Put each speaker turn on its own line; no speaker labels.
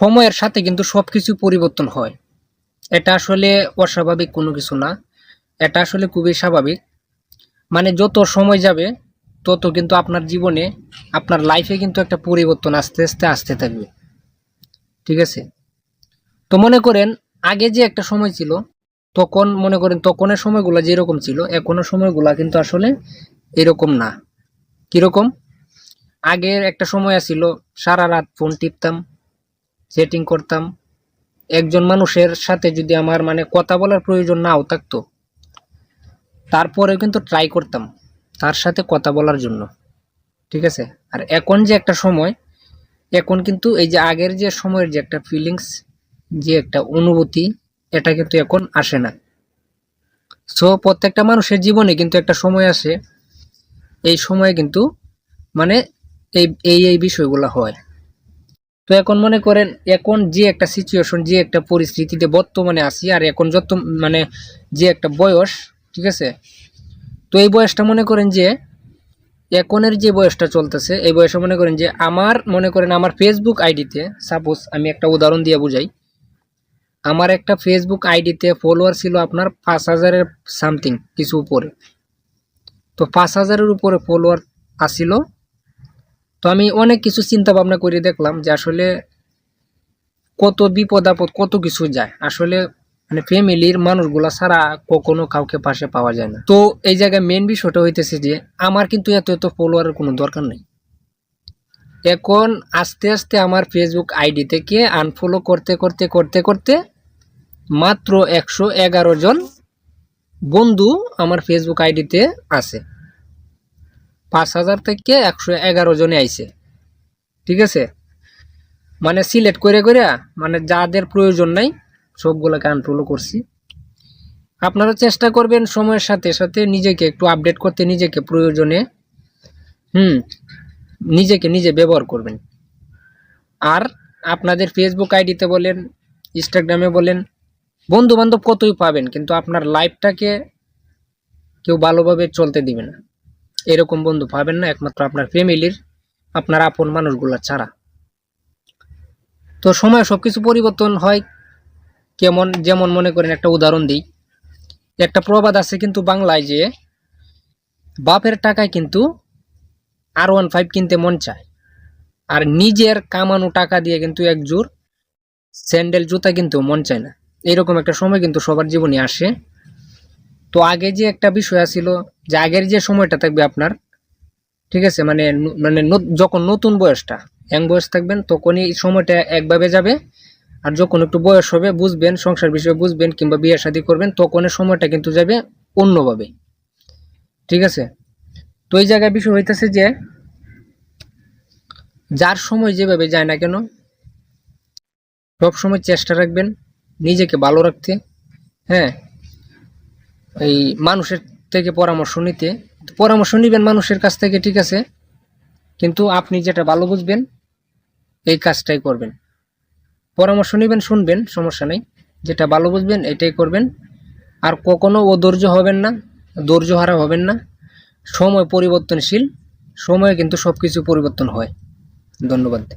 সময়ের সাথে কিন্তু সবকিছু পরিবর্তন হয়। এটা আসলে অস্বাভাবিক কোনো কিছু না। এটা আসলে খুবই স্বাভাবিক। মানে যত সময় যাবে, তত কিন্তু আপনার জীবনে, আপনার লাইফে কিন্তু একটা পরিবর্তন আস্তে আস্তে, আসতে থাকবে। ঠিক আছে? তো মনে করেন, আগে যে একটা সময় ছিল, তখন মনে করেন, তখনের সময়গুলো যেরকম ছিল, এখনের সময়গুলো কিন্তু আসলে এরকম না। কীরকম? আগের একটা সময় ছিল সারা রাত ফোন টিপতাম সেটিং করতাম। একজন মানুষের সাথে যদি আমার মানে কথা বলার প্রয়োজন নাও থাকতো তারপরে কিন্তু ট্রাই করতাম তার সাথে কথা বলার জন্য। ঠিক আছে? আর এখন যে একটা সময়, এখন কিন্তু এই যে আগের যে সময়ের যে একটা ফিলিংস যে একটা অনুভূতি, এটা কিন্তু এখন আসে না। সো প্রত্যেকটা মানুষের জীবনে কিন্তু একটা সময় আসে। এই সময়ে কিন্তু মানে এই এই বিষয়গুলো হয়। তো এখন মনে করেন, এখন যে একটা সিচুয়েশন যে একটা পরিস্থিতিতে বর্তমানে আছি আর এখন যত মানে যে একটা বয়স, ঠিক আছে? তো এই বয়সটা মনে করেন যে, এখনের যে বয়সটা চলতেছে, এই বয়সে মনে করেন যে আমার, মনে করেন আমার ফেসবুক আইডিতে সাপোজ আমি একটা উদাহরণ দিয়ে বুঝাই। আমার একটা ফেসবুক আইডিতে ফলোয়ার ছিল আপনার পাঁচ হাজারের সামথিং কিছু উপরে। তো পাঁচ হাজারের উপরে ফলোয়ার আসিল তো আমি অনেক কিছু চিন্তা ভাবনা করে দেখলাম যে আসলে কত বিপদ আপদ কত কিছু যায়। আসলে মানে ফ্যামিলির মানুষগুলা ছাড়া কখনো কাউকে পাশে পাওয়া যায় না। তো এই জায়গায় মেন বিষয়টা হইতেছে যে আমার কিন্তু এত এত ফলোয়ারের কোনো দরকার নেই। এখন আস্তে আস্তে আমার ফেসবুক আইডি থেকে আনফলো করতে করতে করতে করতে মাত্র একশো এগারো জন বন্ধু আমার ফেসবুক আইডিতে আছে। পাঁচ হাজার থেকে একশো এগারো জনে আইছে। ঠিক আছে? মানে সিলেক্ট করে করে মানে যাদের প্রয়োজন নাই সবগুলোকে আনফলো করছি। আপনারা চেষ্টা করবেন সময়ের সাথে সাথে নিজেকে একটু আপডেট করতে, নিজেকে প্রয়োজনে, হুম, নিজেকে নিজে ব্যবহার করবেন। আর আপনাদের ফেসবুক আইডিতে বলেন ইনস্টাগ্রামে বলেন বন্ধু বান্ধব কতই পাবেন, কিন্তু আপনার লাইফটাকে কেউ ভালোভাবে চলতে দিবে না। এরকম বন্ধু পাবেন না, একমাত্র আপনার ফ্যামিলির, আপনার আপন মানুষগুলা ছাড়া। তো সময় সব কিছু পরিবর্তন হয়, কেমন, যেমন মনে করেন একটা উদাহরণ দিই। একটা প্রবাদ আছে কিন্তু বাংলায় যে, বাপের টাকায় কিন্তু আর ওয়ান ফাইভ কিনতে মন চায়, আর নিজের কামানো টাকা দিয়ে কিন্তু এক জোর স্যান্ডেল, জুতা কিন্তু মন চায় না। এরকম একটা সময় কিন্তু সবার জীবনে আসে। তো আগে যে একটা বিষয় ছিল যে আগের যে সময়টা থাকবে আপনার, ঠিক আছে মানে মানে যখন নতুন বয়সটা ইয়াং বয়স থাকবেন, তখনই সময়টা একভাবে যাবে। আর যখন একটু বয়স হবে, বুঝবেন, সংসার বিষয়ে বুঝবেন কিংবা বিয়ে শাদী করবেন, তখন সময়টা কিন্তু যাবে অন্যভাবে। ঠিক আছে? তো এই জায়গায় বিষয় হইতেছে যে, যার সময় যেভাবে যায় না কেন সব সময় চেষ্টা রাখবেন নিজেকে ভালো রাখতে হ্যাঁ? এই মানুষের থেকে পরামর্শ নিতে। পরামর্শ নিবেন মানুষের কাছ থেকে, ঠিক আছে? কিন্তু আপনি যেটা ভালো বুঝবেন, এই কাজটাই করবেন। পরামর্শ নেবেন, শুনবেন, সমস্যা নেই। যেটা ভালো বুঝবেন, এটাই করবেন। আর কখনো ও ধৈর্য হবেন না, ধৈর্য হারা হবেন না। সময় পরিবর্তনশীল, সময়ে কিন্তু সব কিছু পরিবর্তন হয়। ধন্যবাদ।